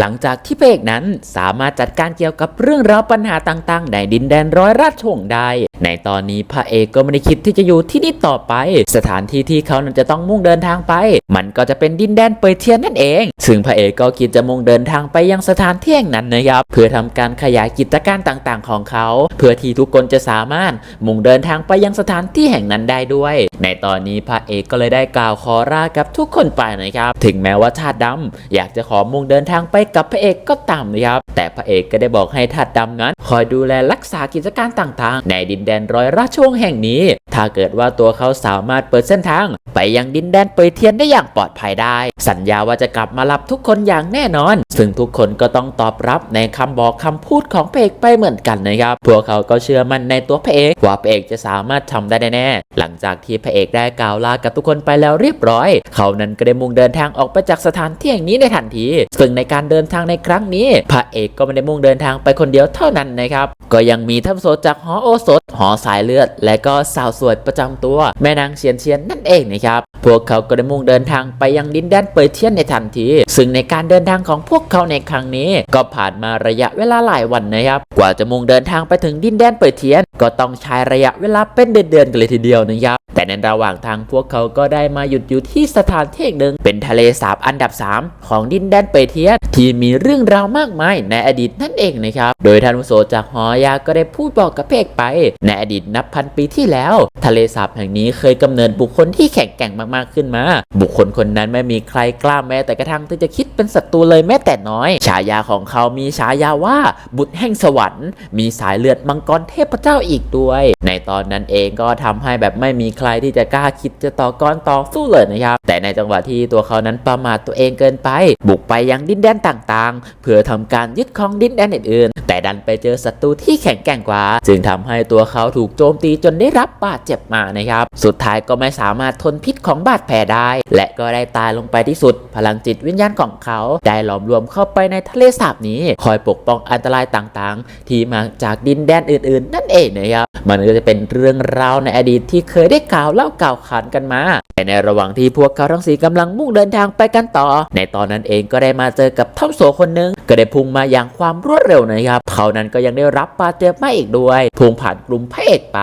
หลังจากที่พระเอกนั้นสามารถจัดการเกี่ยวกับเรื่องราวปัญหาต่างๆ ในดินแดนร้อยราชวงศ์ได้ ในตอนนี้พระเอกก็ไม่ได้คิดที่จะอยู่ที่นี่ต่อไป สถานที่ที่เขานั้นจะต้องมุ่งเดินทางไป มันก็จะเป็นดินแดนเปยเทียนนั่นเอง ซึ่งพระเอกก็คิดจะมุ่งเดินทางไปยังสถานที่แห่งนั้นนะครับ เพื่อทำการขยายกิจการต่างๆ ของเขา เพื่อที่ทุกคนจะสามารถมุ่งเดินทางไปยังสถานที่แห่งนั้นได้ด้วย ในตอนนี้พระเอกก็เลยได้กล่าวขอลากับทุกคนไปนะครับ ถึงแม้ว่าชาติดำอยากจะขอมุ่งเดินทางไปกับพระเอกก็ตามนะครับ แต่พระเอกก็ได้บอกให้ชาติดำนั้น คอยดูแลรักษากิจการต่างๆ ในดินแดนร้อยราชวงศ์แห่งนี้ ถ้าเกิดว่าตัวเขาสามารถเปิดเส้นทาง ไปยังดินแดนเปยเทียนได้อย่างปลอดภัยได้ สัญญาว่าจะกลับมารับทุกคนอย่างแน่นอน ซึ่งทุกคนก็ต้องตอบรับในคำบอกคำพูดของพระเอกไปเหมือนกันนะครับ พวกเขาก็เชื่อมั่นในตัวพระเอกว่าพระเอกจะสามารถทำได้แน่ๆหลังจากที่พระเอกได้กล่าวลากับทุกคนไปแล้วเรียบร้อย เขานั้นก็ได้มุ่งเดินทางออกไปจากสถานที่แห่งนี้ในทันที ซึ่งในการเเดินทางในครั้งนี้ พระเอกก็ไม่ได้มุ่งเดินทางไปคนเดียวเท่านั้นนะครับ ก็ยังมีท่านโสจากหอโอสถ หอสายเลือด และก็สาวสวยประจำตัว แม่นางเฉียนเฉียนนั่นเองนะครับ พวกเขาก็ได้มุ่งเดินทางไปยังดินแดนเปยเทียนในทันที ซึ่งในการเดินทางของพวกเขาในครั้งนี้ ก็ผ่านมาระยะเวลาหลายวันนะครับ กว่าจะมุ่งเดินทางไปถึงดินแดนเปยเทียน ก็ต้องใช้ระยะเวลาเป็นเดือนๆกันเลยทีเดียวนะครับแต่ในระหว่างทางพวกเขาก็ได้มาหยุดอยู่ที่สถานที่หนึ่งเป็นทะเลสาบอันดับ 3 ของดินแดนเปยเทียนที่มีเรื่องราวมากมายในอดีตนั่นเองนะครับ โดยท่านวุโสจากหอยาก็ได้พูดบอกกับเพกไป ในอดีตนับพันปีที่แล้ว ทะเลสาบแห่งนี้เคยกำเนิดบุคคลที่แข็งแกร่งมากๆขึ้นมา บุคคลคนนั้นไม่มีใครกล้าแม้แต่กระทั่งที่จะคิดเป็นศัตรูเลยแม้แต่น้อย ฉายาของเขามีฉายาว่าบุตรแห่งสวรรค์ มีสายเลือดมังกรเทพเจ้าอีกด้วย ในตอนนั้นเองก็ทำให้แบบไม่มีใครที่จะกล้าคิดจะต่อกรต่อสู้เลยนะครับ แต่ในจังหวะที่ตัวเขานั้นประมาทตัวเองเกินไป บุกไปยังดินแดนต่างๆ เพื่อทำการยึดครองดินแดนอื่นๆ แต่ดันไปเจอศัตรูที่แข็งแกร่งกว่า จึงทำให้ตัวเขาถูกโจมตีจนได้รับบาดเจ็บมานะครับ สุดท้ายก็ไม่สามารถทนพิษของบาดแผลได้ และก็ได้ตายลงไปที่สุด พลังจิตวิญญาณของเขาได้หลอมรวมเข้าไปในทะเลสาบนี้ คอยปกป้องอันตรายต่างๆ ที่มาจากดินแดนอื่นๆ นั่นเองนะครับ มันก็จะเป็นเรื่องราวในอดีตที่เคยได้กล่าวเล่ากล่าวขานกันมาแต่ในระหว่างที่พวกเขาทั้งสี่กำลังมุ่งเดินทางไปกันต่อ ในตอนนั้นเองก็ได้มาเจอกับท่อมโสคนหนึ่งก็ได้พุ่งมาอย่างความรวดเร็วนะครับเขานั้นก็ยังได้รับบาดเจ็บมาอีกด้วยพุ่งผ่านกลุ่มพระเอกไป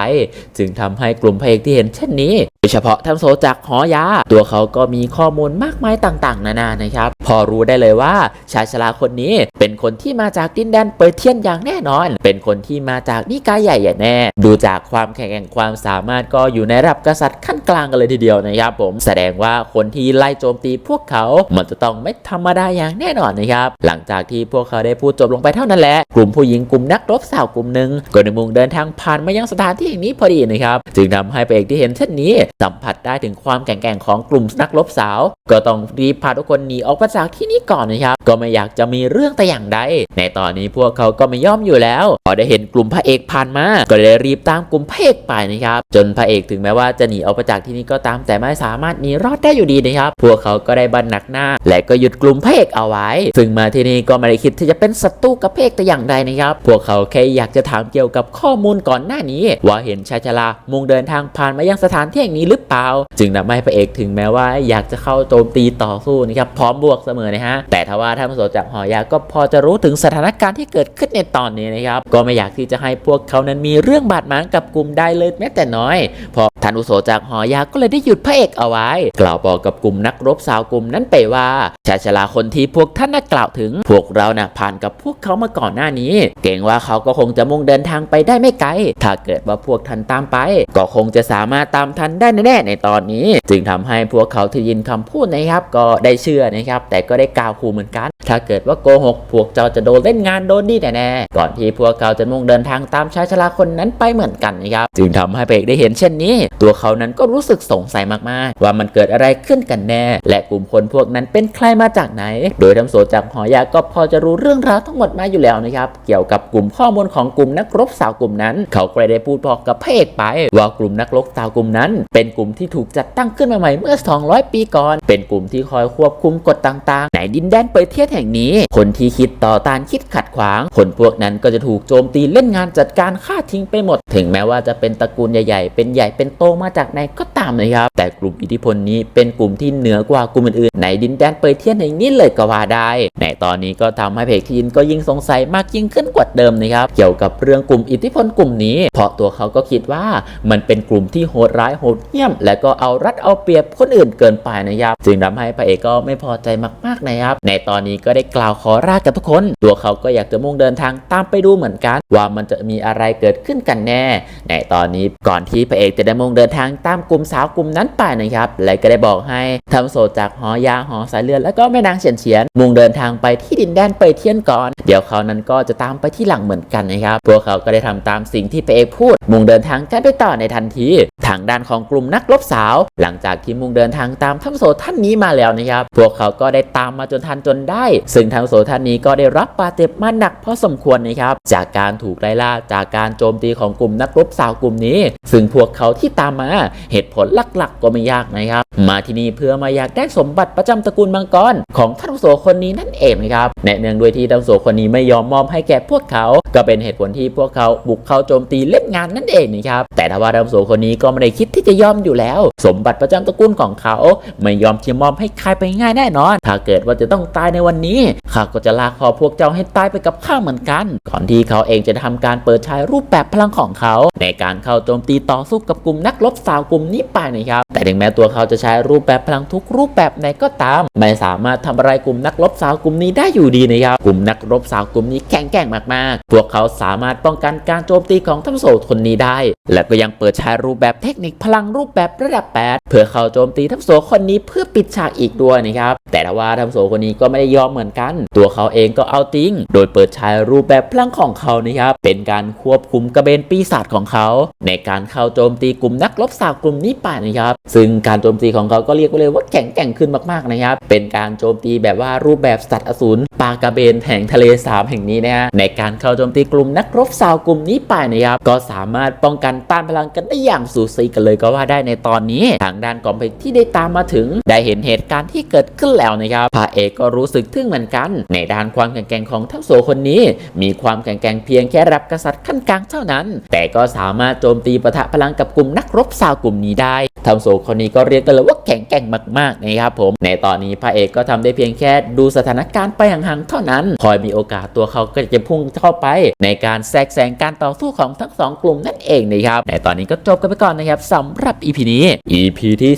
จึงทำให้กลุ่มพระเอกที่เห็นเช่นนี้โดยเฉพาะท่านโสจากหอยา ตัวเขาก็มีข้อมูลมากมายต่าง ๆ นานานะครับ พอรู้ได้เลยว่าชายชราคนนี้เป็นคนที่มาจากดินแดนเปอร์เทียนอย่างแน่นอน เป็นคนที่มาจากนิกายใหญ่อย่างแน่ดูจากความแข็งแกร่งความสามารถก็อยู่ในระดับกษัตริย์ขั้นกลางกันเลยทีเดียวนะครับผมแสดงว่าคนที่ไล่โจมตีพวกเขา มันจะต้องไม่ธรรมดาอย่างแน่นอนนะครับ หลังจากที่พวกเขาได้พูดจบลงไปเท่านั้นแหละ กลุ่มผู้หญิงกลุ่มนักรบสาวกลุ่มหนึ่งก็ได้มุ่งเดินทางผ่านมายังสถานที่แห่งนี้พอดีนะครับ จึงทำให้พระเอกที่เห็นเช่นนี้สัมผัสได้ถึงความแข็งแกร่งของกลุ่มนักรบสาว ก็ต้องรีบพาทุกคนหนีออกมาจากที่นี่ก่อนนะครับก็ไม่อยากจะมีเรื่องแต่อย่างใด ในตอนนี้พวกเขาก็ไม่ย่อมอยู่แล้ว พอได้เห็นกลุ่มพระเอกผ่านมา ก็เลยรีบตามกลุ่มพระเอกไปนะครับ จนพระเอกถึงแม้ว่าจะหนีออกไปจากที่นี่ก็ตามแต่ไม่สามารถหนีรอดได้อยู่ดีนะครับ พวกเขาก็ได้บันหนักหน้า และก็หยุดกลุ่มพระเอกเอาไว้ ซึ่งมาที่นี่ก็ไม่ได้คิดที่จะเป็นศัตรูกับพระเอกแต่อย่างใดนะครับ พวกเขาแค่อยากจะถามเกี่ยวกับข้อมูลก่อนหน้านี้ ว่าเห็นชายชรามุ่งเดินทางผ่านมายังสถานที่แห่งนี้หรือเปล่า จึงทำให้พระเอกถึงแม้ว่าอยากจะเข้าโจมตีต่อสู้นะครับพร้อมบวกเสมอนะฮะแต่ถ้าว่าท่านผู้สจากหอยาก็พอจะรู้ถึงสถานการณ์ที่เกิดขึ้นในตอนนี้นะครับ ก็ไม่อยากที่จะให้พวกเขานั้นมีเรื่องบาดหมางกับกลุ่มได้เลยแม้แต่น้อยพราะท่านอุโสจากหอยาก็เลยได้หยุดพระเอกเอาไว้ กล่าวบอกกับกลุ่มนักรบสาวกลุ่มนั้นไปว่าชายชราคนที่พวกท่านน่ะกล่าวถึง พวกเราน่ะผ่านกับพวกเขามาก่อนหน้านี้ เก่งว่าเขาก็คงจะมุ่งเดินทางไปได้ไม่ไกล ถ้าเกิดว่าพวกท่านตามไป ก็คงจะสามารถตามทันได้แน่ๆในตอนนี้ จึงทำให้พวกเขาที่ยินคำพูดนะครับ ก็ได้เชื่อนะครับ แต่ก็ได้กล่าวขู่เหมือนกันถ้าเกิดว่าโกหกพวกเจ้าจะโดนเล่นงานโดนดีแน่ๆก่อนที่พวกเขาจะมุ่งเดินทางตามชายชราคนนั้นไปเหมือนกันนะครับจึงทำให้พระเอกได้เห็นเช่นนี้ ตัวเขานั้นก็รู้สึกสงสัยมากๆ ว่ามันเกิดอะไรขึ้นกันแน่ และกลุ่มคนพวกนั้นเป็นใครมาจากไหน โดยทำโสจากหอยาก็พอจะรู้เรื่องราวทั้งหมดมาอยู่แล้วนะครับเกี่ยวกับกลุ่มข้อมูลของกลุ่มนักรบสาวกลุ่มนั้น เขาก็เลยได้พูดบอกกับพระเอกไป ว่ากลุ่มนักรบสาวกลุ่มนั้น เป็นกลุ่มที่ถูกจัดตั้งขึ้นมาใหม่เมื่อ 200 ปีก่อน เป็นกลุ่มที่คอยควบคุมกฎต่างๆ ในดินแดนเปยเทียนแห่งนี้ คนที่คิดต่อต้านคิดขัดขวาง คนพวกนั้นก็จะถูกโจมตีเล่นงานจัดการฆ่าทิ้งไปหมด ถึงแม้ว่าจะเป็นตระกูลใหญ่ๆ เป็นใหญ่เป็นโตมาจากไหนก็ตามนะครับ แต่กลุ่มอิทธิพลนี้เป็นกลุ่มที่เหนือกว่ากลุ่มอื่นๆในดินแดนเปอร์เทียนแห่งนี้เลยก็ว่าได้ ในตอนนี้ก็ทำให้เพจทีนก็ยิ่งสงสัยมากยิ่งขึ้นกว่าเดิมนะครับ เกี่ยวกับเรื่องกลุ่มอิทธิพลกลุ่มนี้ เพราะตัวเขาก็คิดว่ามันเป็นกลุ่มที่โหดร้ายโหดเหี้ยม และก็เอารัดเอาเปรียบคนอื่นเกินไปนะครับ จึงทำให้พระเอกก็ไม่พอใจมากๆนะครับ ในตอนนี้ก็ได้กล่าวขอรากับทุกคน ตัวเขาก็อยากจะมุ่งเดินทางตามไปดูเหมือนกัน ว่ามันจะมีอะไรเกิดขึ้นกันแน่ ในตอนนี้ก่อนที่พระเอกจะได้มุ่งเดินทางตามกลุ่มสาวกลุ่มนั้นไปนะครับ และก็ได้บอกให้ทำโซจากหอยาหอสายเลือดแล้วก็แม่นางเฉียนเฉียน มุ่งเดินทางไปที่ดินแดนเปเทียนก่อน เดี๋ยวเขานั้นก็จะตามไปที่หลังเหมือนกันนะครับ พวกเขาก็ได้ทำตามสิ่งที่พระเอกพูด มุ่งเดินทางกันไปต่อในทันที ทางด้านของกลุ่มนักรบสาว หลังจากที่มุ่งเดินทางตามทัพโสท่านนี้มาแล้วนะครับ พวกเขาก็ได้ตามมาจนทันจนได้ ซึ่งทัพโสท่านนี้ก็ได้รับบาดเจ็บมาหนักพอสมควรนะครับ จากการถูกไล่ล่าจากการโจมตีของกลุ่มนักรบสาวกลุ่มนี้ ซึ่งพวกเขาที่ตามมาเหตุผลหลักๆ ก็ไม่ยากนะครับ มาที่นี่เพื่อมาอยากได้สมบัติประจำตระกูลมังกรของท่านอาวุโสคนนี้นั่นเองนะครับแนะเนื่องด้วยที่ท่านอาวุโสคนนี้ไม่ยอมมอบให้แก่พวกเขา ก็เป็นเหตุผลที่พวกเขาบุกเข้าโจมตีเล่นงานนั่นเองนะครับแต่ถ้าว่าท่านอาวุโสคนนี้ก็ไม่ได้คิดที่จะยอมอยู่แล้ว สมบัติประจำตระกูลของเขา ไม่ยอมที่มอบให้ใครไปง่ายแน่นอน ถ้าเกิดว่าจะต้องตายในวันนี้ข้าก็จะลากคอพวกเจ้าให้ตายไปกับข้าเหมือนกัน ก่อนที่เขาเองจะทำการเปิดใช้รูปแบบพลังของเขา ในการเข้าโจมตีต่อสู้กับกลุ่มนักรบสาวกลุ่มนี้ไปนะครับ แต่ถึงแม้ตัวเขาจะใช้รูปแบบพลังทุกรูปแบบไหนก็ตาม ไม่สามารถทำอะไรกลุ่มนักรบสาวกลุ่มนี้ได้อยู่ดีนะครับ กลุ่มนักรบสาวกลุ่มนี้แข็งแกร่งมากๆ พวกเขาสามารถป้องกันการโจมตีของทั้งโสดคนนี้ได้ และก็ยังเปิดใช้รูปแบบเทคนิคพลังรูปแบบระดับ 8 เพื่อเข้าโจมตีทั้งโสคนนี้เพื่อปิดฉากอีกด้วยนะครับ แต่ว่าทั้งโสคนนี้ก็ไม่ได้ยอมเหมือนกัน ตัวเขาเองก็เอาจริงโดยเปิดใช้รูปแบบพลังของเขานะครับ เป็นการควบคุมกระเบนปีศาจของเขา ในการเข้าโจมตีกลุ่มนักรบสาวกลุ่มนี้ไปนะครับซึ่งการโจมตีของเขาก็เรียกว่าเลยว่าแข็งแกร่งขึ้นมากๆนะครับ เป็นการโจมตีแบบว่ารูปแบบสัตว์อสูรปลากระเบนแห่งทะเลสาบแห่งนี้นะฮะในการเข้าโจมตีกลุ่มนักรบสาวกลุ่มนี้ไปนะครับก็สามารถป้องกันต้านพลังกันได้อย่างสูสีกันเลยก็ว่าได้ในตอนนี้ ทางด้านกองเพชที่ได้ตามมาถึง ได้เห็นเหตุการณ์ที่เกิดขึ้นแล้วนะครับพระเอกก็รู้สึกทึ่งเหมือนกัน ในด้านความแข็งแกร่งของทัพโสคนนี้ มีความแข็งแกร่งเพียงแค่รับกษัตริย์ขั้นกลางเท่านั้น แต่ก็สามารถโจมตีปะทะพลังกับกลุ่มนักรบสาวกลุ่มนี้ได้ทัพโสคนนี้ก็เรียกกันเลยว่าแข็งแกร่งมากๆนะครับผม ในตอนนี้พระเอกก็ทำได้เพียงแค่ดูสถานการณ์ไปห่างๆเท่านั้น คอยมีโอกาสตัวเขาก็จะพุ่งเข้าไป ในการแทรกแซงการต่อสู้ของทั้งสองกลุ่มนั่นเองนะครับในตอนนี้ก็จบกันไปก่อนนะครับสำหรับ EP นี้ EP ที่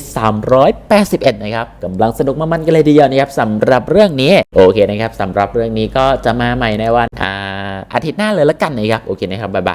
381 นะครับกำลังสนุกมันๆกันเลยทีเดียวนะครับสำหรับเรื่องนี้โอเคนะครับสำหรับเรื่องนี้ก็จะมาใหม่ในวันอาอาทิตย์หน้าเลยละกันนะครับโอเคนะครับบ๊ายบาย